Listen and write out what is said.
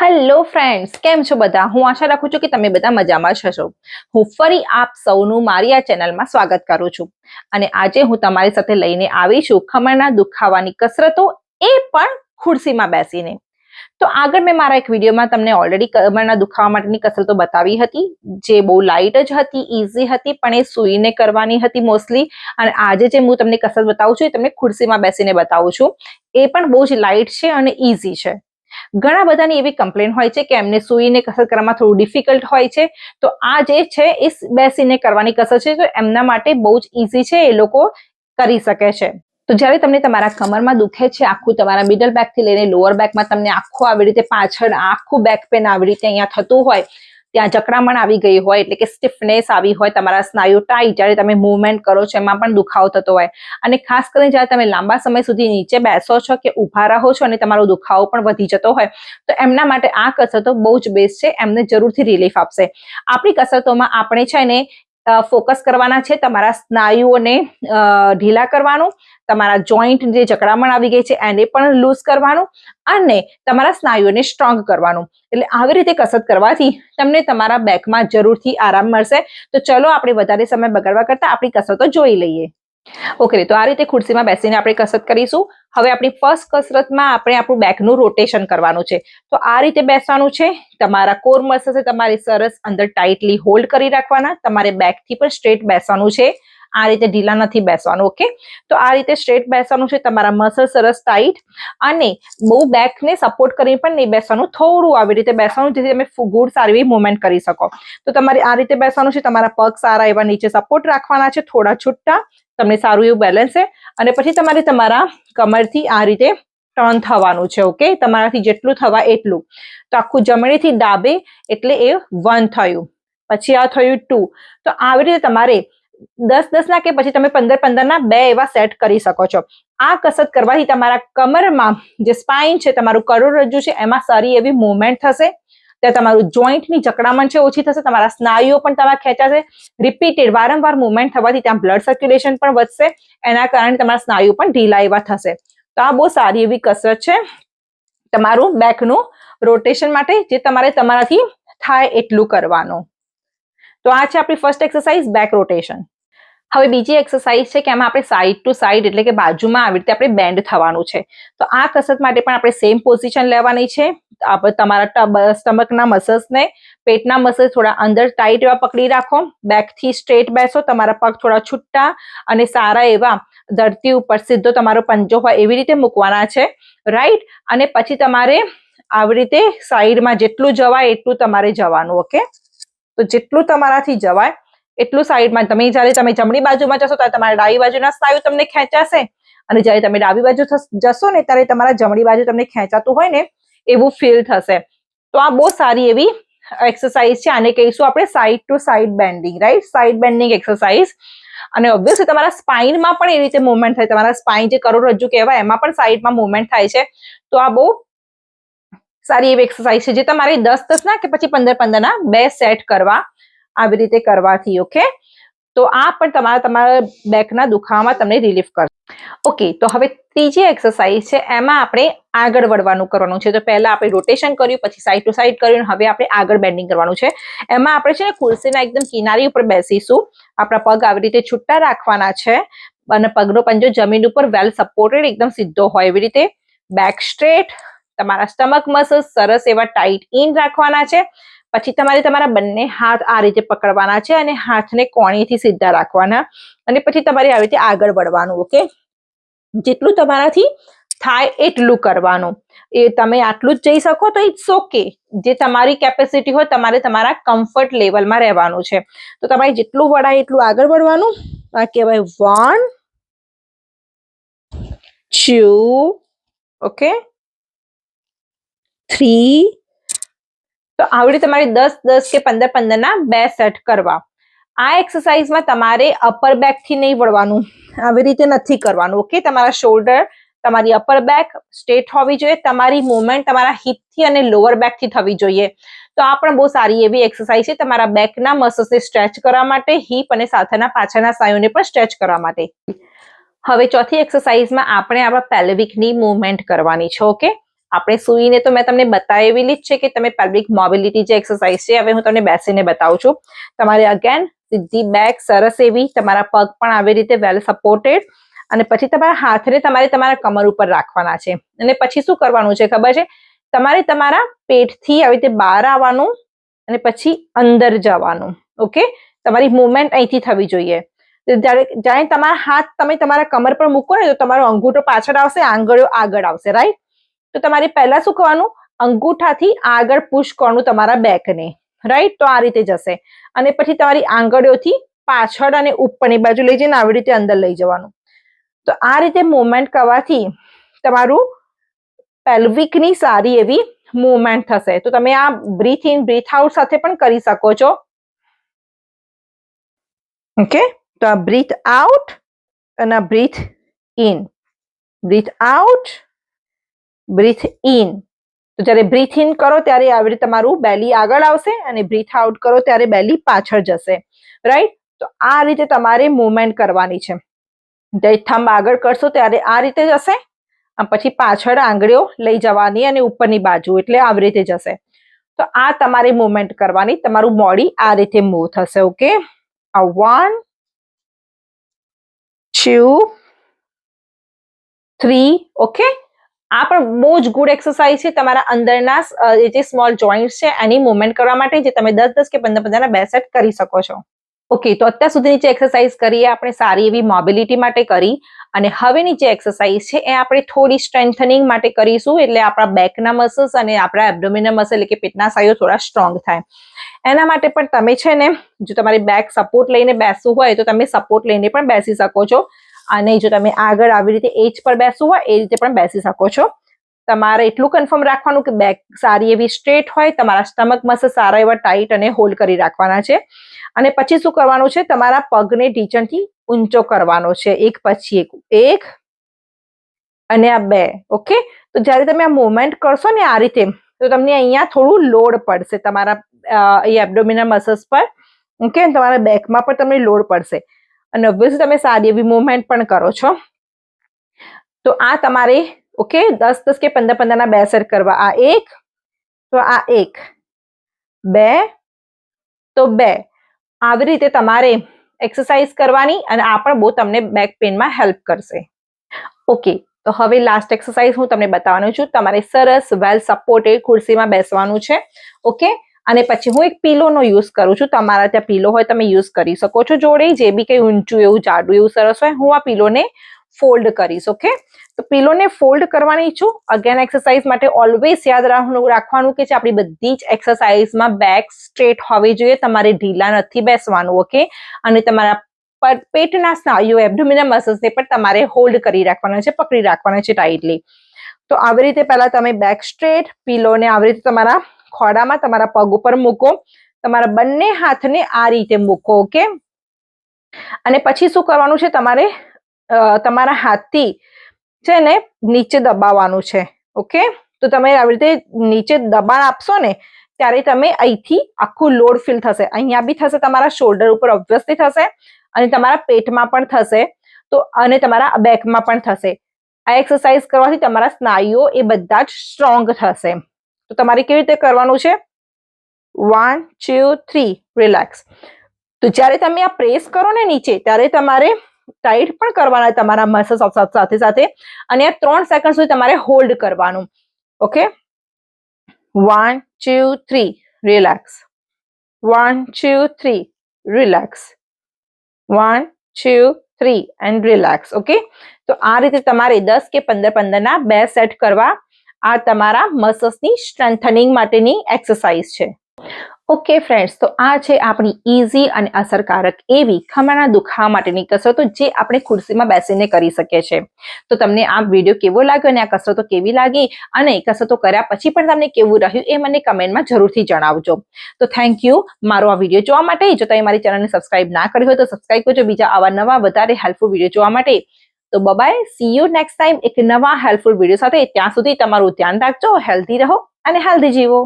Hello friends કેમ છો બધા? હું આશા રાખું છું કે તમે બધા મજામાં જ હું ફરી આપ સૌનું મારી આ ચેનલમાં સ્વાગત કરું છું. અને આજે હું તમારી સાથે લઈને આવી છું ખમણના દુખાવાની કસરતો એ પણ ખુરશીમાં બેસીને. તો આગળ મેં મારા એક વિડીયોમાં તમને ઓલરેડી કમરના દુખાવા માટેની કસરતો બતાવી હતી, જે બહુ લાઇટ જ હતી ઇઝી હતી, પણ એ સૂઈને કરવાની હતી મોસ્ટલી અને આજે જે હું તમને કસરત બતાવું છું એ તમને ખુરશીમાં બેસીને બતાવું છું. એ પણ બહુ જ લાઇટ છે અને ઇઝી છે. ઘણા બધાની એવી કમ્પ્લેન હોય છે કે એમને સૂઈને કસરત કરવામાં થોડું ડિફિકલ્ટ હોય છે. તો આ જે છે, એ બેસીને કરવાની કસરત છે. તો એમના માટે બહુ જ ઇઝી છે, એ લોકો કરી શકે છે. તો જ્યારે તમને તમારા કમરમાં દુખે છે, આખું તમારા મિડલ બેકથી લઈને લોઅર બેકમાં તમને આખું આવી રીતે પાછળ, આખું બેક પેન આવી રીતે અહીંયા થતું હોય ત્યાં જકડામણ આવી ગઈ હોય, એટલે કે સ્ટીફનેસ આવી હોય, તમારા સ્નાયુ ટાઈટ જ્યારે તમે મૂવમેન્ટ કરો છો, એમાં પણ દુખાવો થતો હોય. અને ખાસ કરીને જ્યારે તમે લાંબા સમય સુધી નીચે બેસો છો કે ઊભા રહો છો અને તમારો દુખાવો પણ વધી જતો હોય, તો એમના માટે આ કસરતો બહુ જ બેસ્ટ છે, એમને જરૂરથી રિલીફ આપશે. આપણી કસરતોમાં આપણે છે ને ફોકસ કરવાના છે. તમારા સ્નાયુઓને ઢીલા કરવાનું, તમારા જોઈન્ટ જે જકડામણ આવી ગઈ છે એને પણ લૂઝ કરવાનું અને તમારા સ્નાયુઓને સ્ટ્રોંગ કરવાનું. એટલે આવી રીતે કસરત કરવાથી તમને તમારા બેકમાં જરૂરથી આરામ મળશે. તો ચલો, આપણે વધારે સમય બગાડવા કરતાં આપણી કસરતો જોઈ લઈએ. ઓકે તો આ રીતે ખુરશીમાં બેસીને આપણે કસરત કરીશું. હવે આપણી ફર્સ્ટ કસરતમાં આપણે આપણું બેકનું રોટેશન કરવાનું છે. તો આ રીતે બેસવાનું છે. તમારા કોર મસલ્સ તમારે સરસ અંદર ટાઈટલી હોલ્ડ કરી રાખવાના. તમારે બેકથી પણ સ્ટ્રેટ બેસવાનું છે. આ રીતે ઢીલા નથી બેસવાનું ઓકે તો આ રીતે સ્ટ્રેટ બેસવાનું છે, તમારા મસલ સરસ ટાઈટ અને બહુ બેકને સપોર્ટ કરી પણ નહીં બેસવાનું, થોડું આવી રીતે બેસવાનું, જેથી તમે ગુડ સારી એવી મુવમેન્ટ કરી શકો. તો તમારે આ રીતે બેસવાનું છે, તમારા પગ સારા એવા નીચે સપોર્ટ રાખવાના છે, થોડા છૂટા, તમને સારું એવું બેલેન્સ છે. અને પછી તમારે તમારા કમરથી આ રીતે ટર્ન થવાનું છે ઓકે તમારાથી જેટલું થવા એટલું. તો આખું જમણીથી ડાબે એટલે એ વન થયું. પછી આ થયું ટુ તો આવી રીતે તમારે દસ દસ ના કે પછી તમે પંદર પંદર ના બે એવા સેટ કરી શકો છો. આ કસરત કરવાથી તમારા કમરમાં જે સ્પાઇન છે, તમારું કરોડરજ્જુ છે, એમાં સારી એવી મુવમેન્ટ થશે. ત્યાં તમારું જોઈન્ટની જકડામણ છે, ઓછી થશે, તમારા સ્નાયુઓ પણ તમારા ખેંચાશે. રિપીટેડ વારંવાર મુવમેન્ટ થવાથી ત્યાં બ્લડ સર્ક્યુલેશન પણ વધશે, એના કારણે તમારા સ્નાયુ પણ ઢીલા એવા થશે. તો આ બહુ સારી એવી કસરત છે. તમારું બેકનું રોટેશન માટે જે તમારે તમારાથી થાય એટલું કરવાનું. તો આ છે આપણી ફર્સ્ટ એક્સરસાઇઝ બેક રોટેશન હવે બીજી એક્સરસાઇઝ છે કે આમાં આપણે સાઈડ ટુ સાઈડ એટલે કે બાજુમાં આવી રીતે આપણે બેન્ડ થવાનું છે. તો આ કસરત માટે પણ આપણે સેમ પોઝિશન લેવાની છે. તમારા સ્ટમકના મસલ્સને પેટના મસલ્સ થોડા અંદર ટાઈટ એવા પકડી રાખો. બેકથી સ્ટ્રેટ બેસો, તમારા પગ થોડા છૂટા અને સારા એવા ધરતી ઉપર સીધો તમારો પંજો હોય એવી રીતે મૂકવાના છે. રાઈટ અને પછી તમારે આવી રીતે સાઈડમાં જેટલું જવાય એટલું તમારે જવાનું ઓકે તો જેટલું તમારાથી જવાય એટલું સાઈડમાં. તમે જ્યારે તમે જમણી બાજુમાં જશો ત્યારે તમારા ડાબી બાજુના સ્નાયુ તમને ખેંચાશે. અને જ્યારે તમે ડાબી બાજુ જશો ને ત્યારે તમારા જમણી બાજુ તમને ખેંચાતું હોય ને એવું ફીલ થશે. તો આ બહુ સારી એવી એક્સરસાઇઝ છે. આને કહીશું આપણે side to side bending right side bending exercise અને ઓબ્વિયસલી તમારા સ્પાઇનમાં પણ એ રીતે મુવમેન્ટ થાય. તમારા સ્પાઇન જે કરોડરજ્જુ કહેવાય, એમાં પણ સાઈડમાં મુવમેન્ટ થાય છે. તો આ બહુ સારી એવી એક્સરસાઇઝ છે જે તમારે દસ દસ ના કે પછી પંદર પંદર ના બે સેટ કરવા. આવી રીતે કરવાથી ઓકે તો આ પણ તમારા તમારા બેકના દુખાવામાં તમને રિલીફ કરશે. ઓકે તો હવે ત્રીજી એક્સરસાઇઝ છે, એમાં આપણે આગળ વળવાનું કરવાનું છે. તો પહેલા આપણે રોટેશન કર્યું, પછી સાઈડ ટુ સાઈડ કર્યું, હવે આપણે આગળ બેન્ડિંગ કરવાનું છે. એમાં આપણે છે ને ખુરશીના એકદમ કિનારી ઉપર બેસીશું. આપણા પગ આવી રીતે છૂટા રાખવાના છે અને પગનો પંજો જમીન ઉપર વેલ સપોર્ટેડ એકદમ સીધો હોય એવી રીતે. બેક સ્ટ્રેટ તમારા સ્ટમક મસલ્સ સરસ એવા ટાઈટ ઇન રાખવાના છે. પછી તમારે તમારા બંને હાથ આ રીતે પકડવાના છે અને હાથને કોણીથી સીધા રાખવાના. અને પછી તમારે આવી રીતે આગળ વળવાનું ઓકે જેટલું તમારાથી થાય એટલું કરવાનું. એ તમે આટલું જ જઈ શકો તો ઇટ્સ ઓકે જે તમારી કેપેસિટી હોય તમારે તમારા કમ્ફર્ટ લેવલમાં રહેવાનું છે. તો તમારે જેટલું વળાય એટલું આગળ વળવાનું. આ કહેવાય વન ટુ ઓકે થ્રી તો આવી રીતે તમારે દસ દસ કે પંદર, પંદરના બે સેટ કરવા. આ એક્સરસાઇઝમાં તમારે અપર બેકથી નહીં વળવાનું. આવી રીતે નથી કરવાનું ઓકે તમારા શોલ્ડર તમારી અપર બેક સ્ટેટ હોવી જોઈએ. તમારી મુવમેન્ટ તમારા હિપથી અને લોઅર બેકથી થવી જોઈએ. તો આ પણ બહુ સારી એવી એક્સરસાઇઝ છે તમારા બેકના મસલ્સને સ્ટ્રેચ કરવા માટે હિપ અને સાથેના પાછળના સ્નાયુને પણ સ્ટ્રેચ કરવા માટે. હવે ચોથી એક્સરસાઇઝમાં આપણે આપણા પેલ્વિકની મુવમેન્ટ કરવાની છે ઓકે આપણે સૂઈને તો મેં તમને બતાવેલી જ છે કે તમે પેલ્વિક મોબિલિટી જે એક્સરસાઇઝ છે, હવે હું તમને બેસીને બતાવું છું. તમારે અગેન સીધી બેક સરસ એવી તમારા પગ પણ આવી રીતે વેલ સપોર્ટેડ અને પછી તમારા હાથને તમારે તમારા કમર ઉપર રાખવાના છે. અને પછી શું કરવાનું છે ખબર છે? તમારે તમારા પેટથી આવી રીતે બહાર આવવાનું અને પછી અંદર જવાનું. ઓકે તમારી મુવમેન્ટ અહીંથી થવી જોઈએ. જ્યારે જ્યારે તમારા હાથ તમે તમારા કમર પર મૂકો ને તો તમારો અંગૂઠો પાછળ આવશે, આંગળીઓ આગળ આવશે રાઈટ તો તમારે પહેલા શું કરવાનું? અંગૂઠાથી આગળ પુશ કરવાનું તમારા બેકને. રાઈટ તો આ રીતે જશે. અને પછી તમારી આંગળીઓથી પાછળ અને ઉપરની બાજુ લઈ જઈને આવી રીતે અંદર લઈ જવાનું. તો આ રીતે મુવમેન્ટ કરવાથી તમારું પેલ્વિકની સારી એવી મુવમેન્ટ થશે. તો તમે આ બ્રીથ ઇન બ્રીથ આઉટ સાથે પણ કરી શકો છો. ઓકે તો આ બ્રીથ આઉટ અને breathe in breathe out breathe in તો જ્યારે બ્રીથ ઇન કરો ત્યારે આવી રીતે તમારું બેલી આગળ આવશે અને બ્રીથ આઉટ કરો ત્યારે બેલી પાછળ જશે. રાઈટ તો આ રીતે તમારે મુવમેન્ટ કરવાની છે. જ્યારે થંબ આગળ કરશો ત્યારે આ રીતે જશે. પછી પાછળ આંગળીઓ લઈ જવાની અને ઉપરની બાજુ એટલે આવી રીતે જશે. તો આ તમારે મુવમેન્ટ કરવાની. તમારું બોડી આ રીતે મૂવ થશે. ઓકે આ વન ટુ થ્રી ઓકે આ પણ બહુ જ ગુડ એક્સરસાઇઝ છે તમારા અંદરના જે સ્મોલ જોઈન્ટ્સ છે, એની મુવમેન્ટ કરવા માટે જે તમે દસ દસ કે પંદર, પંદરના બે સેટ કરી શકો છો. ઓકે તો અત્યાર સુધીની જે એક્સરસાઇઝ કરીએ, આપણે સારી એવી મોબિલિટી માટે કરી અને હવેની જે એક્સરસાઇઝ છે, એ આપણે થોડી સ્ટ્રેન્થનિંગ માટે કરીશું, એટલે આપણા બેકના મસલ્સ અને આપણા એબડોમિનલ મસલ એટલે કે પેટના સાયો થોડા સ્ટ્રોંગ થાય. એના માટે પણ તમે છે ને, જો તમારી બેક સપોર્ટ લઈને બેસવું હોય, તો તમે સપોર્ટ લઈને પણ બેસી શકો છો. અને જો તમે આગળ આવી રીતે એજ પર બેસવું હોય, એ રીતે પણ બેસી શકો છો. તમારે એટલું કન્ફર્મ રાખવાનું કે બેક સારી એવી સ્ટ્રેટ હોય, તમારા સ્ટમક મસલ સારા એવા ટાઈટ અને હોલ્ડ કરી રાખવાના છે. અને પછી શું કરવાનું છે? તમારા પગને ઢીચણથી ઊંચો કરવાનો છે. એક પછી એક એક અને આ બે, ઓકે? તો જ્યારે તમે આ મુવમેન્ટ કરશો ને આ રીતે, તો તમને અહીંયા થોડું લોડ પડશે તમારા એ એબડોમિનલ મસલ્સ પર, ઓકે? તમારા બેકમાં પણ તમને લોડ પડશે. અને ઓબ્વિયસલી તમે સારી એવી મુવમેન્ટ પણ કરો છો. તો આ તમારે ઓકે દસ દસ કે પંદર પંદરના બે સેટ કરવા. આ એક, તો આ એક. બે, તો બે. આવી રીતે તમારે એક્સરસાઇઝ કરવાની અને આ પણ બહુ તમને બેક પેનમાં હેલ્પ કરશે. ઓકે તો હવે લાસ્ટ એક્સરસાઇઝ હું તમને બતાવવાનું છું. તમારે સરસ વેલ સપોર્ટેડ ખુરશીમાં બેસવાનું છે. ઓકે અને પછી હું એક પીલોનો યુઝ કરું છું. તમારા ત્યાં પીલો હોય તમે યુઝ કરી શકો છો જોડે. જે બી કંઈ ઊંચું એવું, જાડું એવું સરસ હોય, હું આ પીલોને ફોલ્ડ કરીશ, ઓકે? તો પીલોને ફોલ્ડ કરવાની છું. અગેન એક્સરસાઇઝ માટે ઓલવેઝ યાદ રાખવાનું કે છે આપણી બધી જ એક્સરસાઇઝમાં બેક સ્ટ્રેટ હોવી જોઈએ. તમારે ઢીલા નથી બેસવાનું, ઓકે? અને તમારા પેટના સ્નાયુ એબડોમિનલ મસલ્સને પણ તમારે હોલ્ડ કરી રાખવાના છે, પકડી રાખવાના છે ટાઈટલી તો આવી રીતે પહેલા તમે બેક સ્ટ્રેટ પીલોને આવી રીતે તમારા ખોડામાં તમારા પગ ઉપર મૂકો. તમારા બંને હાથને આ રીતે મૂકો, ઓકે? અને પછી શું કરવાનું છે? તમારે તમારા હાથથી છે ને નીચે દબાવવાનું છે, ઓકે? તો તમે આવી રીતે નીચે દબાણ આપશો ને, ત્યારે તમે અહીંથી આખું લોડ ફીલ થશે. અહીંયા બી થશે તમારા શોલ્ડર ઉપર ઓબ્વિયસલી થશે. અને તમારા પેટમાં પણ થશે. તો, અને તમારા બેકમાં પણ થશે. આ એક્સરસાઇઝ કરવાથી તમારા સ્નાયુઓ એ બધા જ સ્ટ્રોંગ થશે. તો તમારે કેવી રીતે કરવાનું છે? વન ટુ થ્રી રિલેક્સ તો જ્યારે તમે આ પ્રેસ કરો ને નીચે, ત્યારે તમારે ટાઈટ પણ કરવાના તમારા મસલ્સ સાથે સાથે અને આ ત્રણ સેકન્ડ સુધી તમારે હોલ્ડ કરવાનું. Okay one two three relax one two three relax one two three and relax okay તો આ રીતે તમારે દસ કે પંદર પંદરના બે સેટ કરવા આ તમારા મસલ્સની સ્ટ્રેન્થનિંગ માટેની એક્સરસાઇઝ છે. ઓકે ફ્રેન્ડ્સ તો આ છે આપણી ઇઝી અને અસરકારક એવી ખમાના દુખાવા માટેની કસરતો જે આપણે ખુરશીમાં બેસીને કરી શકીએ છીએ. તો તમને આ વીડિયો કેવો લાગ્યો અને આ કસરતો કેવી લાગી? અને કસરતો કર્યા પછી પણ તમને કેવું રહ્યું એ મને કમેન્ટમાં જરૂરથી જણાવજો. તો થેન્ક યુ મારો આ વીડિયો જોવા માટે જો તમે મારી ચેનલને સબસ્ક્રાઇબ ના કરી હોય તો સબસ્ક્રાઇબ કરજો. બીજા આવા નવા વધારે હેલ્પફુલ વીડિયો જોવા માટે તો bye bye see you next time એક નવા હેલ્પફુલ વીડિયો સાથે. ત્યાં સુધી તમારું ધ્યાન રાખજો હેલ્ધી રહો અને હેલ્ધી જીવો.